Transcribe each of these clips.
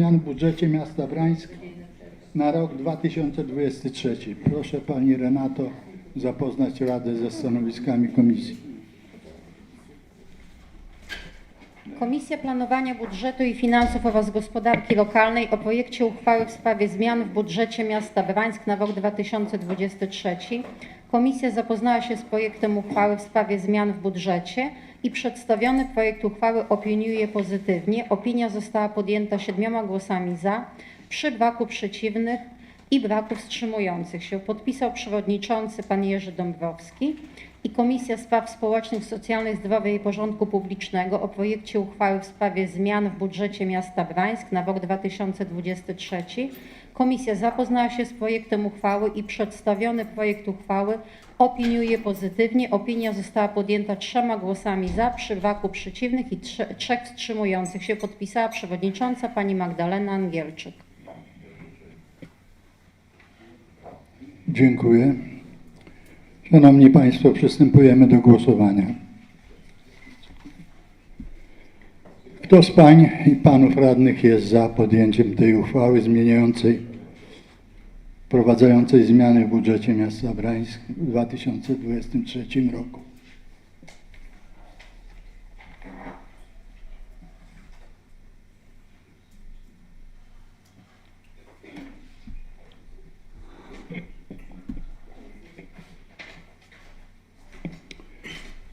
zmian w budżecie miasta Brańsk na rok 2023. Proszę Pani Renato zapoznać Radę ze stanowiskami komisji. Komisja Planowania Budżetu i Finansów oraz Gospodarki Lokalnej o projekcie uchwały w sprawie zmian w budżecie miasta Brańsk na rok 2023. Komisja zapoznała się z projektem uchwały w sprawie zmian w budżecie i przedstawiony projekt uchwały opiniuje pozytywnie. Opinia została podjęta siedmioma głosami za, przy braku przeciwnych i braku wstrzymujących się. Podpisał przewodniczący pan Jerzy Dąbrowski i Komisja Spraw Społecznych, Socjalnych, Zdrowia i Porządku Publicznego o projekcie uchwały w sprawie zmian w budżecie miasta Brańsk na rok 2023. Komisja zapoznała się z projektem uchwały i przedstawiony projekt uchwały opiniuje pozytywnie. Opinia została podjęta trzema głosami za, przy braku przeciwnych i trze- trzech wstrzymujących się. Podpisała przewodnicząca pani Magdalena Angielczyk. Dziękuję. Szanowni Państwo, przystępujemy do głosowania. Kto z Pań i Panów Radnych jest za podjęciem tej uchwały zmieniającej, wprowadzającej zmiany w budżecie miasta Brańsk w 2023 roku?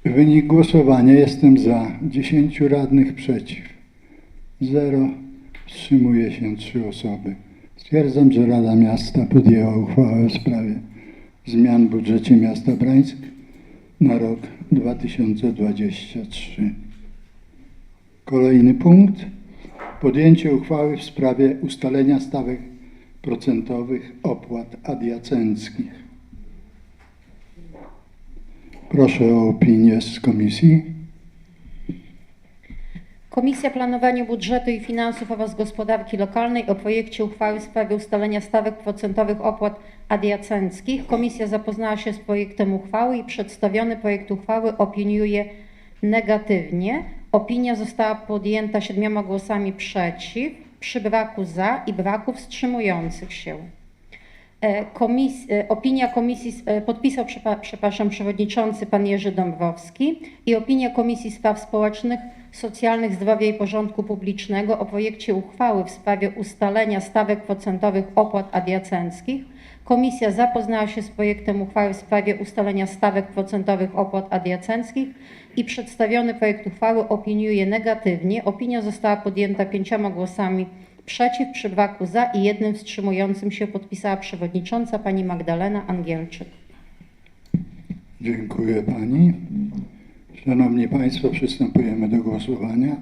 Wynik głosowania jestem za. 10 radnych przeciw. 0. Wstrzymuje się 3 osoby. Stwierdzam, że Rada Miasta podjęła uchwałę w sprawie zmian w budżecie miasta Brańsk na rok 2023. Kolejny punkt. Podjęcie uchwały w sprawie ustalenia stawek procentowych opłat adiacenckich. Proszę o opinię z komisji. Komisja Planowania Budżetu i Finansów oraz Gospodarki Lokalnej o projekcie uchwały w sprawie ustalenia stawek procentowych opłat adiacenckich. Komisja zapoznała się z projektem uchwały i przedstawiony projekt uchwały opiniuje negatywnie. Opinia została podjęta siedmioma głosami przeciw, przy braku za i braku wstrzymujących się. E, Komis, e, opinia komisji, e, podpisał, przepraszam, przewodniczący pan Jerzy Dąbrowski i opinia Komisji Spraw Społecznych, Socjalnych, Zdrowia i Porządku Publicznego o projekcie uchwały w sprawie ustalenia stawek procentowych opłat adiacenckich. Komisja zapoznała się z projektem uchwały w sprawie ustalenia stawek procentowych opłat adiacenckich i przedstawiony projekt uchwały opiniuje negatywnie. Opinia została podjęta pięcioma głosami Przeciw przy braku za i jednym wstrzymującym się podpisała przewodnicząca pani Magdalena Angielczyk. Dziękuję Pani. Szanowni Państwo, przystępujemy do głosowania.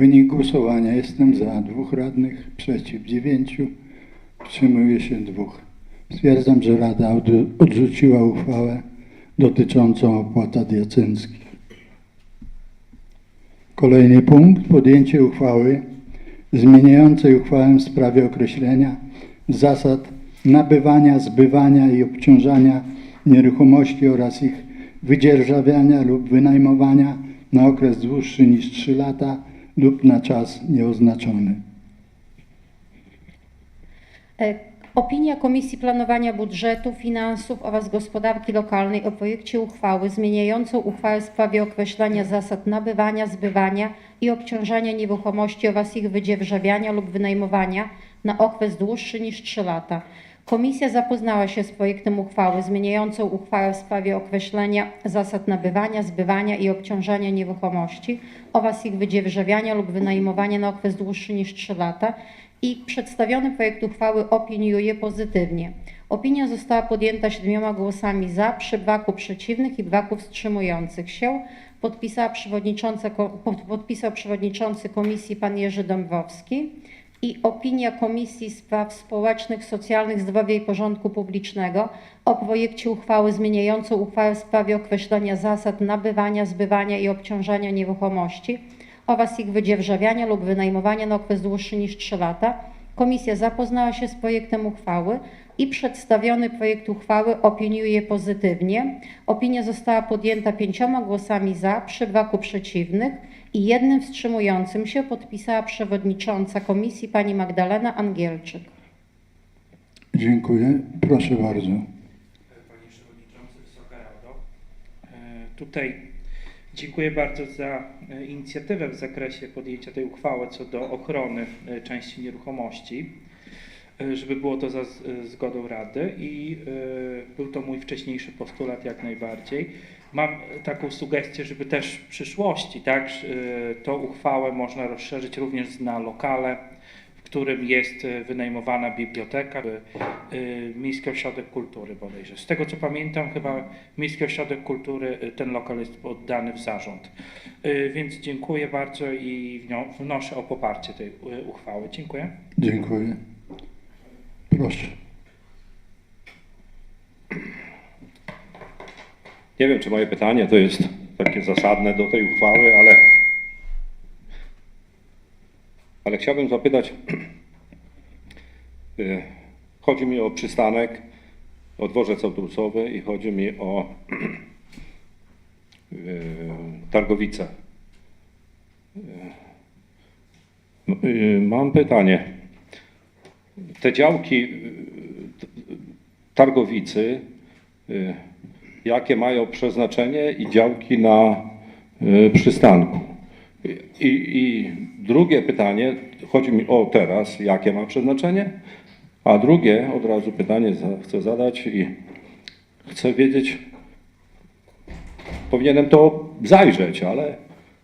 Wynik głosowania. Jestem za. Dwóch radnych, przeciw dziewięciu. Wstrzymuje się dwóch. Stwierdzam, że Rada od, odrzuciła uchwałę dotyczącą opłat adiacenckich. Kolejny punkt. Podjęcie uchwały zmieniającej uchwałę w sprawie określenia zasad nabywania, zbywania i obciążania nieruchomości oraz ich wydzierżawiania lub wynajmowania na okres dłuższy niż 3 lata lub na czas nieoznaczony. E, Opinia Komisji Planowania Budżetu, Finansów oraz Gospodarki Lokalnej o projekcie uchwały zmieniającą uchwałę w sprawie określenia zasad nabywania, zbywania i obciążania nieruchomości oraz ich wydzierżawiania lub wynajmowania na okres dłuższy niż 3 lata. Komisja zapoznała się z projektem uchwały zmieniającą uchwałę w sprawie określenia zasad nabywania, zbywania i obciążania nieruchomości oraz ich wydzierżawiania lub wynajmowania na okres dłuższy niż 3 lata i przedstawiony projekt uchwały opiniuje pozytywnie. Opinia została podjęta siedmioma głosami za, przy braku przeciwnych i braku wstrzymujących się. Podpisała przewodnicząca, ko- pod- podpisał przewodniczący komisji pan Jerzy Dąbrowski i opinia Komisji Spraw Społecznych, Socjalnych, Zdrowia i Porządku Publicznego o projekcie uchwały zmieniającej uchwałę w sprawie określenia zasad nabywania, zbywania i obciążania nieruchomości oraz ich wydzierżawiania lub wynajmowania na okres dłuższy niż 3 lata. Komisja zapoznała się z projektem uchwały i przedstawiony projekt uchwały opiniuje pozytywnie. Opinia została podjęta pięcioma głosami za, przy braku przeciwnych i jednym wstrzymującym się podpisała przewodnicząca komisji pani Magdalena Angielczyk. Dziękuję. Proszę bardzo. Panie Przewodniczący, Wysoka Rado. E, Tutaj dziękuję bardzo za e, inicjatywę w zakresie podjęcia tej uchwały co do ochrony e, części nieruchomości, e, żeby było to za zgodą Rady i był to mój wcześniejszy postulat jak najbardziej. Mam taką sugestię, żeby też w przyszłości tak, tą uchwałę można rozszerzyć również na lokale, którym jest e, wynajmowana biblioteka, e, Miejski Ośrodek Kultury bodajże. Z tego co pamiętam, chyba Miejski Ośrodek Kultury, e, ten lokal jest oddany w zarząd. Więc dziękuję bardzo i wnoszę o poparcie tej uchwały. Dziękuję. Dziękuję. Proszę. Nie wiem, czy moje pytanie to jest takie zasadne do tej uchwały, ale, ale chciałbym zapytać, y, chodzi mi o przystanek, o dworzec autobusowy i chodzi mi o y, Targowice. Y, y, Mam pytanie. Te działki Targowicy, jakie mają przeznaczenie i działki na przystanku. I, I drugie pytanie, chodzi mi o teraz, jakie ma przeznaczenie, a drugie, od razu pytanie chcę zadać i chcę wiedzieć, powinienem to zajrzeć, ale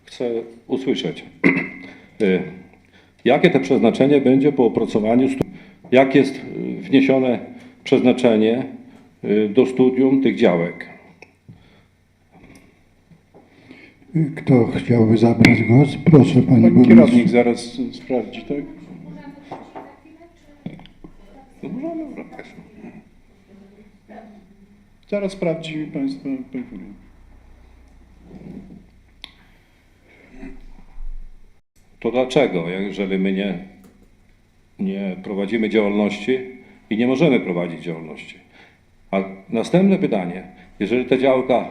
chcę usłyszeć. Y, Jakie to przeznaczenie będzie po opracowaniu, jak jest wniesione przeznaczenie y, do studium tych działek? Kto chciałby zabrać głos? Proszę, Pani Pani Burmistrz. kierownik zaraz sprawdzi, tak? No możemy wracać. Zaraz sprawdzi Państwo Pan Kurier. To dlaczego, jeżeli my nie, nie prowadzimy działalności i nie możemy prowadzić działalności? A następne pytanie, jeżeli ta działka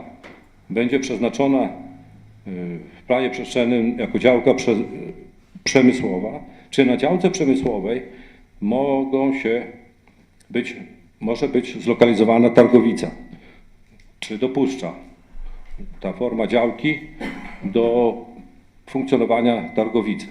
będzie przeznaczona w planie przestrzennym jako działka prze, przemysłowa, czy na działce przemysłowej mogą się być, może być zlokalizowana targowica? Czy dopuszcza ta forma działki do funkcjonowania targowicy?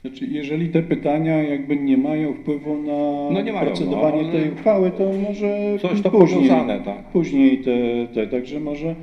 Znaczy, jeżeli te pytania jakby nie mają wpływu na No nie mają, procedowanie no, tej uchwały, to może Coś to później, powiązane, tak. później te, te, także może